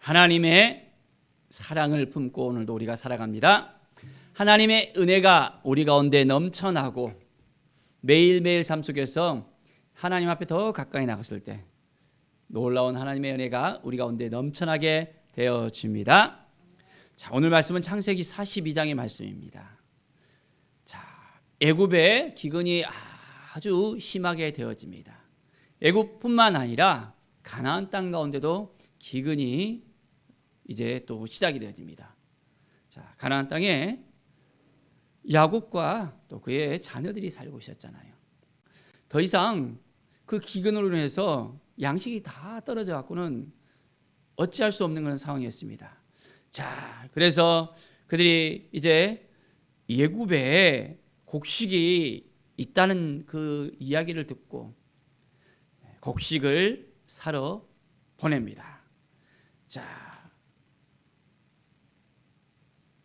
하나님의 사랑을 품고 오늘도 우리가 살아갑니다. 하나님의 은혜가 우리 가운데 넘쳐나고 매일매일 삶 속에서 하나님 앞에 더 가까이 나갔을 때 놀라운 하나님의 은혜가 우리 가운데 넘쳐나게 되어집니다. 자, 오늘 말씀은 창세기 42장의 말씀입니다. 자, 애굽의 기근이 아주 심하게 되어집니다. 애굽뿐만 아니라 가나안 땅 가운데도 기근이 이제 또 시작이 되어집니다. 자, 가나안 땅에 야곱과 또 그의 자녀들이 살고 있었잖아요. 더 이상 그 기근으로 인해서 양식이 다 떨어져 갖고는 어찌할 수 없는 그런 상황이었습니다. 자, 그래서 그들이 이제 예굽에 곡식이 있다는 그 이야기를 듣고 곡식을 사러 보냅니다. 자,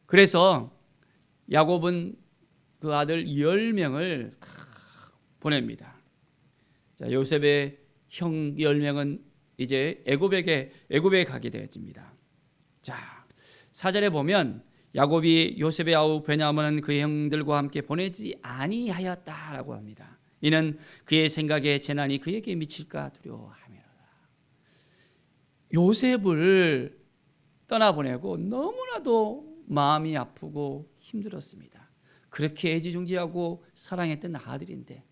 그래서 야곱은 그 아들 10명을 보냅니다. 자, 요셉의 형 10명은 이제 애굽에게 애굽에 가게 되어집니다. 자, 사절에 보면 야곱이 요셉의 아우 베냐민은 그의 형들과 함께 보내지 아니하였다라고 합니다. 이는 그의 생각에 재난이 그에게 미칠까 두려워함이로다. 요셉을 떠나보내고 너무나도 마음이 아프고 힘들었습니다. 그렇게 애지중지하고 사랑했던 아들인데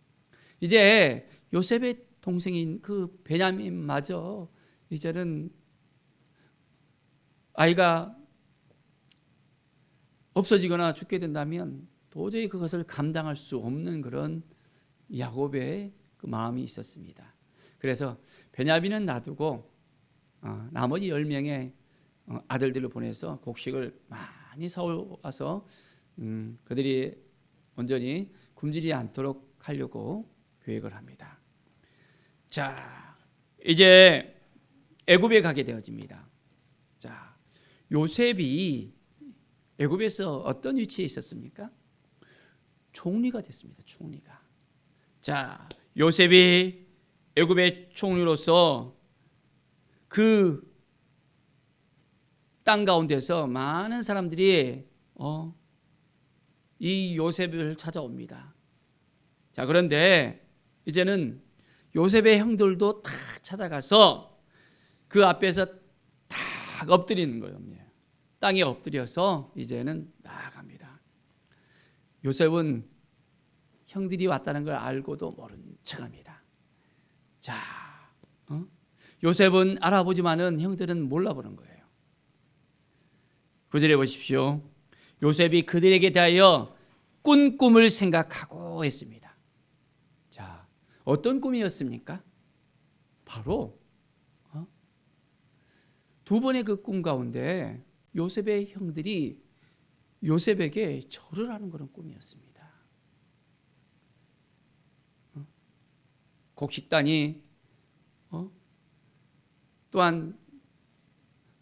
이제 요셉의 동생인 그 베냐민마저 이제는 아이가 없어지거나 죽게 된다면 도저히 그것을 감당할 수 없는 그런 야곱의 그 마음이 있었습니다. 그래서 베냐민은 놔두고 어, 나머지 열 명의 어, 아들들을 보내서 곡식을 많이 사와서 음, 그들이 온전히 굶주리지 않도록 하려고 계획을 합니다. 자, 이제 애굽에 가게 되어집니다. 자, 요셉이 애굽에서 어떤 위치에 있었습니까? 총리가 됐습니다. 총리가. 자, 요셉이 애굽의 총리로서 그 땅 가운데서 많은 사람들이 어, 이 요셉을 찾아옵니다. 자, 그런데 이제는 요셉의 형들도 다 찾아가서 그 앞에서 다 엎드리는 거예요. 땅에 엎드려서 이제는 나아갑니다. 요셉은 형들이 왔다는 걸 알고도 모른 척합니다. 자, 어? 요셉은 알아보지만은 형들은 몰라보는 거예요. 구절에 보십시오. 요셉이 그들에게 대하여 꾼 꿈을 생각하고 했습니다. 자, 어떤 꿈이었습니까? 바로 어? 두 번의 그 꿈 가운데 요셉의 형들이 요셉에게 절을 하는 그런 꿈이었습니다. 어? 곡식단이 어? 또한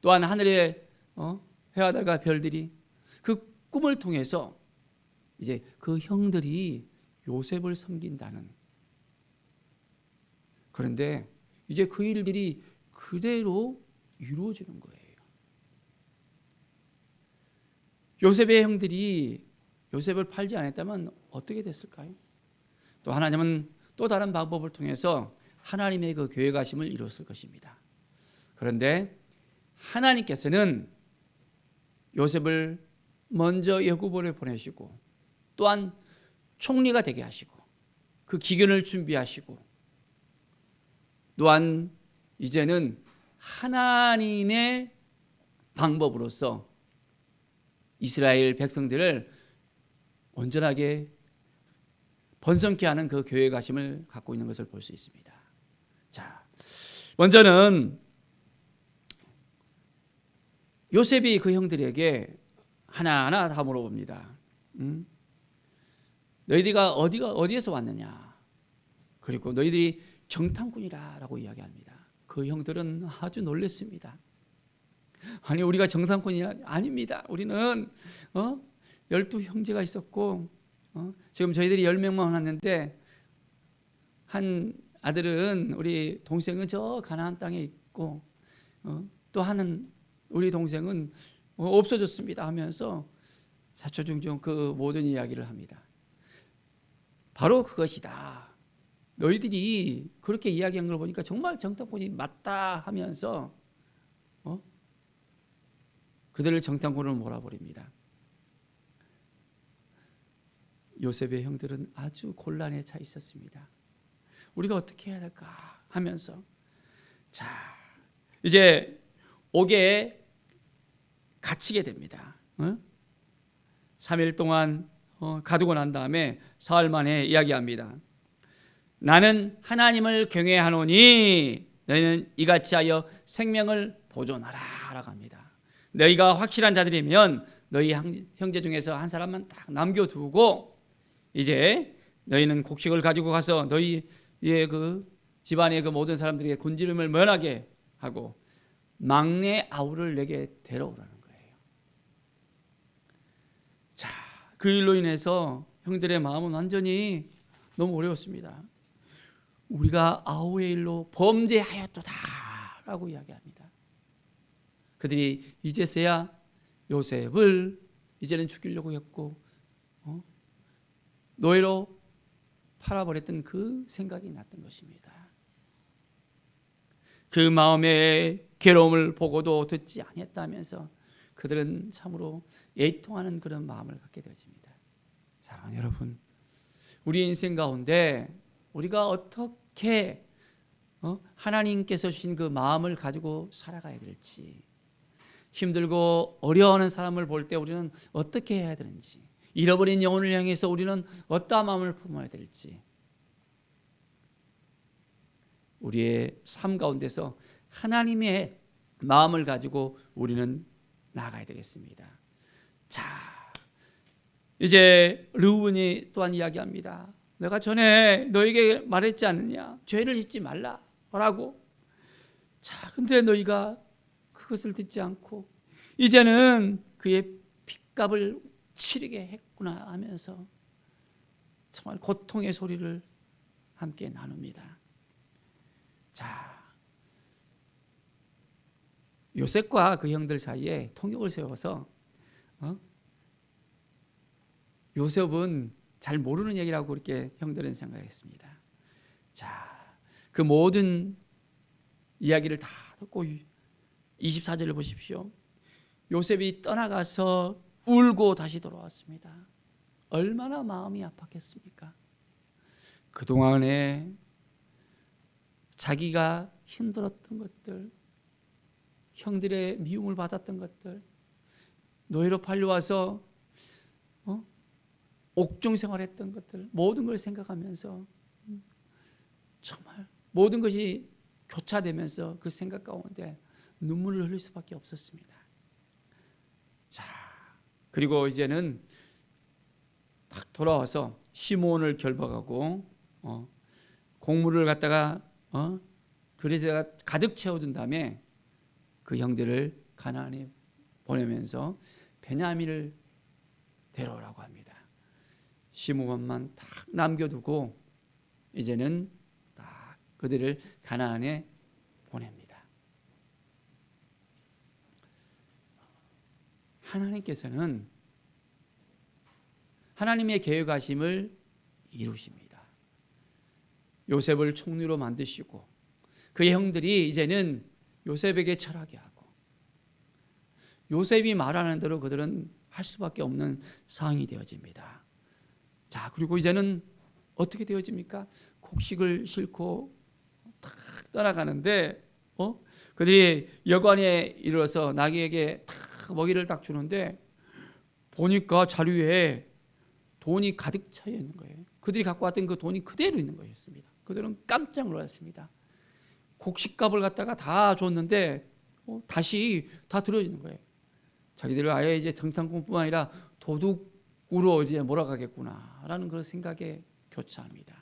또한 하늘의 어? 해와 달과 별들이 그 꿈을 통해서 이제 그 형들이 요셉을 섬긴다는 그런데 이제 그 일들이 그대로 이루어지는 거예요. 요셉의 형들이 요셉을 팔지 않았다면 어떻게 됐을까요? 또 하나님은 또 다른 방법을 통해서 하나님의 그 계획하심을 이뤘을 것입니다. 그런데 하나님께서는 요셉을 먼저 예고보를 보내시고 또한 총리가 되게 하시고 그 기근을 준비하시고 또한 이제는 하나님의 방법으로서 이스라엘 백성들을 온전하게 번성케 하는 그 계획하심을 갖고 있는 것을 볼 수 있습니다. 자, 먼저는 요셉이 그 형들에게 하나하나 다 물어봅니다. 음? 너희들가 어디가 어디에서 왔느냐? 그리고 너희들이 정탐꾼이라라고 이야기합니다. 그 형들은 아주 놀랐습니다. 아니 우리가 정상권이 아닙니다. 우리는 어? 열두 형제가 있었고 어? 지금 저희들이 열 명만 왔는데 한 아들은 우리 동생은 저 가나안 땅에 있고 어? 또 하는 우리 동생은 어, 없어졌습니다 하면서 자초중종 그 모든 이야기를 합니다. 바로 그것이다. 너희들이 그렇게 이야기한 걸 보니까 정말 정탐꾼이 맞다 하면서 어? 그들을 정탐꾼으로 몰아버립니다. 요셉의 형들은 아주 곤란에 차 있었습니다. 우리가 어떻게 해야 될까 하면서 자 이제 옥에 갇히게 됩니다. 어? 3일 동안 어, 가두고 난 다음에 사흘 만에 이야기합니다. 나는 하나님을 경외하노니 너희는 이같이 하여 생명을 보존하라 라고 합니다. 너희가 확실한 자들이면 너희 형제 중에서 한 사람만 딱 남겨두고 이제 너희는 곡식을 가지고 가서 너희의 그 집안의 그 모든 사람들에게 곤지름을 면하게 하고 막내 아우를 내게 데려오라는 거예요. 자, 그 일로 인해서 형들의 마음은 완전히 너무 어려웠습니다. 우리가 아우의 일로 범죄하였도다라고 이야기합니다. 그들이 이제서야 요셉을 이제는 죽이려고 했고 어? 노예로 팔아버렸던 그 생각이 났던 것입니다. 그 마음의 괴로움을 보고도 듣지 아니했다면서 그들은 참으로 애통하는 그런 마음을 갖게 되어집니다. 사랑하는 여러분, 우리 인생 가운데 우리가 어떻게 어? 하나님께서 주신 그 마음을 가지고 살아가야 될지 힘들고 어려워하는 사람을 볼 때 우리는 어떻게 해야 되는지 잃어버린 영혼을 향해서 우리는 어떠한 마음을 품어야 될지 우리의 삶 가운데서 하나님의 마음을 가지고 우리는 나가야 되겠습니다. 자, 이제 르우븐이 또한 이야기합니다. 내가 전에 너에게 말했지 않느냐? 죄를 짓지 말라라고. 자, 근데 너희가 그것을 듣지 않고 이제는 그의 핏값을 치르게 했구나 하면서 정말 고통의 소리를 함께 나눕니다. 자, 요셉과 그 형들 사이에 통역을 세워서 어? 요셉은 잘 모르는 얘기라고 그렇게 형들은 생각했습니다. 자, 그 모든 이야기를 다 듣고 24절을 보십시오. 요셉이 떠나가서 울고 다시 돌아왔습니다. 얼마나 마음이 아팠겠습니까? 그동안에 자기가 힘들었던 것들, 형들의 미움을 받았던 것들, 노예로 팔려와서 어? 옥중 생활했던 것들, 모든 걸 생각하면서 정말 모든 것이 교차되면서 그 생각 가운데 눈물을 흘릴 수밖에 없었습니다. 자, 그리고 이제는 딱 돌아와서 시몬을 결박하고 어, 곡물을 갖다가 어, 그릇에다가 가득 채워둔 다음에 그 형들을 가나안에 보내면서 베냐민을 데려오라고 합니다. 시므온만 딱 남겨두고 이제는 딱 그들을 가나안에 보냅니다. 하나님께서는 하나님의 계획하심을 이루십니다. 요셉을 총리로 만드시고 그의 형들이 이제는 요셉에게 철하게 하고 요셉이 말하는 대로 그들은 할 수밖에 없는 상황이 되어집니다. 자, 그리고 이제는 어떻게 되어집니까? 곡식을 싣고 탁 떠나가는데 어? 그들이 여관에 이르러서 나귀에게 탁 먹이를 딱 주는데 보니까 자루에 돈이 가득 차 있는 거예요. 그들이 갖고 왔던 그 돈이 그대로 있는 거였습니다. 그들은 깜짝 놀랐습니다. 곡식값을 갖다가 다 줬는데 어, 다시 다 들어지는 거예요. 자기들을 아예 이제 정상공뿐만 아니라 도둑으로 이제 몰아가겠구나라는 그런 생각에 교차합니다.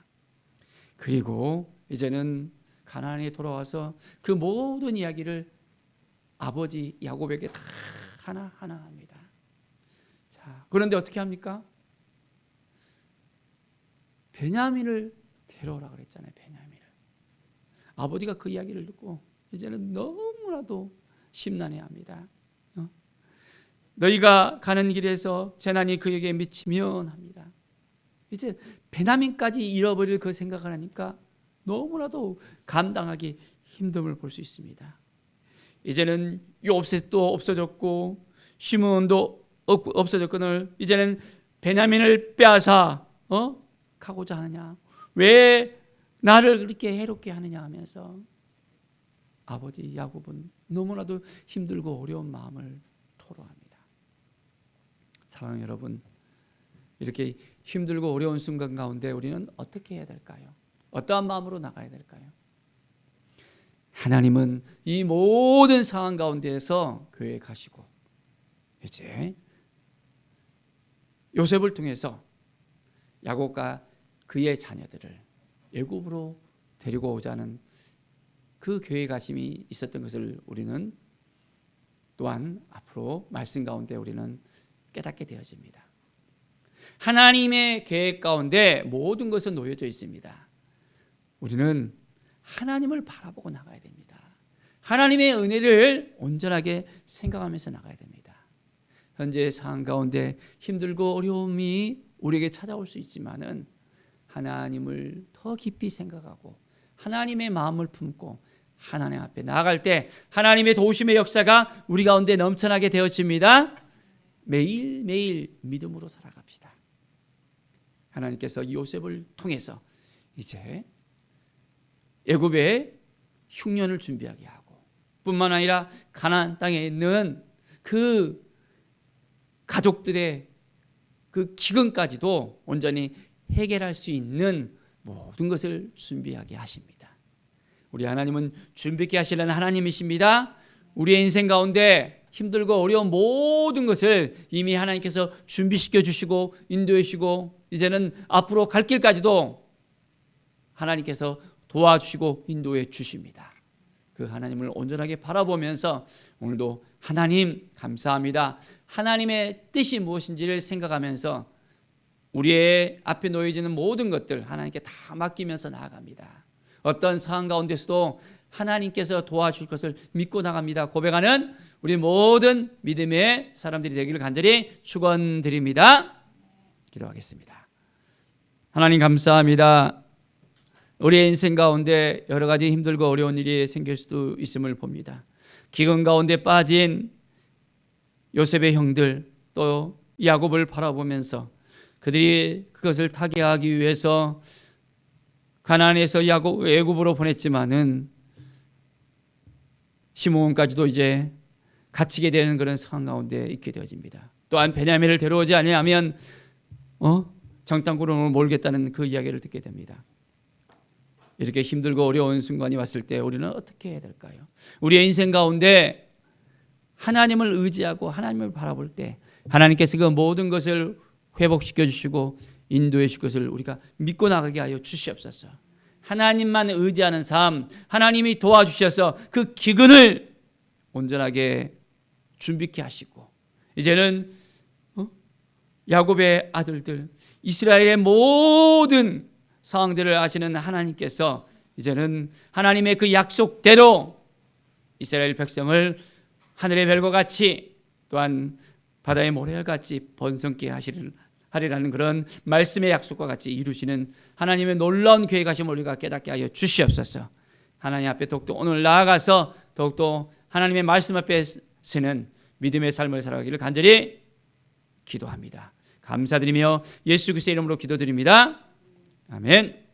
그리고 이제는 가나안에 돌아와서 그 모든 이야기를 아버지 야곱에게 다 하나 하나 합니다. 자, 그런데 어떻게 합니까? 베냐민을 데려오라 그랬잖아요. 베냐민. 아버지가 그 이야기를 듣고 이제는 너무나도 심란해합니다. 어? 너희가 가는 길에서 재난이 그에게 미치면 합니다. 이제 베냐민까지 잃어버릴 그 생각을 하니까 너무나도 감당하기 힘듦을 볼 수 있습니다. 이제는 요셉도 없어졌고 시므온도 없- 없어졌거늘 이제는 베냐민을 빼앗아 어 가고자 하느냐? 왜 나를 그렇게 해롭게 하느냐 하면서 아버지 야곱은 너무나도 힘들고 어려운 마음을 토로합니다. 사랑 여러분, 이렇게 힘들고 어려운 순간 가운데 우리는 어떻게 해야 될까요? 어떠한 마음으로 나가야 될까요? 하나님은 이 모든 상황 가운데에서 교회에 가시고 이제 요셉을 통해서 야곱과 그의 자녀들을 애굽으로 데리고 오자는 그 교회 가심이 있었던 것을 우리는 또한 앞으로 말씀 가운데 우리는 깨닫게 되어집니다. 하나님의 계획 가운데 모든 것은 놓여져 있습니다. 우리는 하나님을 바라보고 나가야 됩니다. 하나님의 은혜를 온전하게 생각하면서 나가야 됩니다. 현재 상황 가운데 힘들고 어려움이 우리에게 찾아올 수 있지만은 하나님을 더 깊이 생각하고 하나님의 마음을 품고 하나님 앞에 나아갈 때 하나님의 도우심의 역사가 우리 가운데 넘쳐나게 되어집니다. 매일매일 믿음으로 살아갑시다. 하나님께서 요셉을 통해서 이제 애굽의 흉년을 준비하게 하고 뿐만 아니라 가나안 땅에 있는 그 가족들의 그 기근까지도 온전히 해결할 수 있는 모든 것을 준비하게 하십니다. 우리 하나님은 준비케 하시는 하나님이십니다. 우리의 인생 가운데 힘들고 어려운 모든 것을 이미 하나님께서 준비시켜 주시고 인도해 주시고 이제는 앞으로 갈 길까지도 하나님께서 도와주시고 인도해 주십니다. 그 하나님을 온전하게 바라보면서 오늘도 하나님 감사합니다. 하나님의 뜻이 무엇인지를 생각하면서 우리의 앞에 놓여지는 모든 것들 하나님께 다 맡기면서 나아갑니다. 어떤 상황 가운데서도 하나님께서 도와줄 것을 믿고 나갑니다. 고백하는 우리 모든 믿음의 사람들이 되기를 간절히 축원드립니다. 기도하겠습니다. 하나님 감사합니다. 우리의 인생 가운데 여러 가지 힘들고 어려운 일이 생길 수도 있음을 봅니다. 기근 가운데 빠진 요셉의 형들 또 야곱을 바라보면서 그들이 그것을 타개하기 위해서 가나안에서 야곱 애굽으로 보냈지만은 시몬까지도 이제 갇히게 되는 그런 상황 가운데 있게 되어집니다. 또한 베냐민을 데려오지 아니하면 어 정탐꾼으로 몰겠다는 그 이야기를 듣게 됩니다. 이렇게 힘들고 어려운 순간이 왔을 때 우리는 어떻게 해야 될까요? 우리의 인생 가운데 하나님을 의지하고 하나님을 바라볼 때 하나님께서 그 모든 것을 회복시켜 주시고 인도해 주실 것을 우리가 믿고 나가게 하여 주시옵소서. 하나님만 의지하는 삶, 하나님이 도와주셔서 그 기근을 온전하게 준비케 하시고 이제는 어? 야곱의 아들들, 이스라엘의 모든 상황들을 아시는 하나님께서 이제는 하나님의 그 약속대로 이스라엘 백성을 하늘의 별과 같이 또한 바다의 모래와 같이 번성케 하시를 하리라는 그런 말씀의 약속과 같이 이루시는 하나님의 놀라운 계획하심을 우리가 깨닫게 하여 주시옵소서. 하나님 앞에 더욱더 오늘 나아가서 더욱더 하나님의 말씀 앞에 서는 믿음의 삶을 살아가기를 간절히 기도합니다. 감사드리며 예수 그리스도의 이름으로 기도드립니다. 아멘.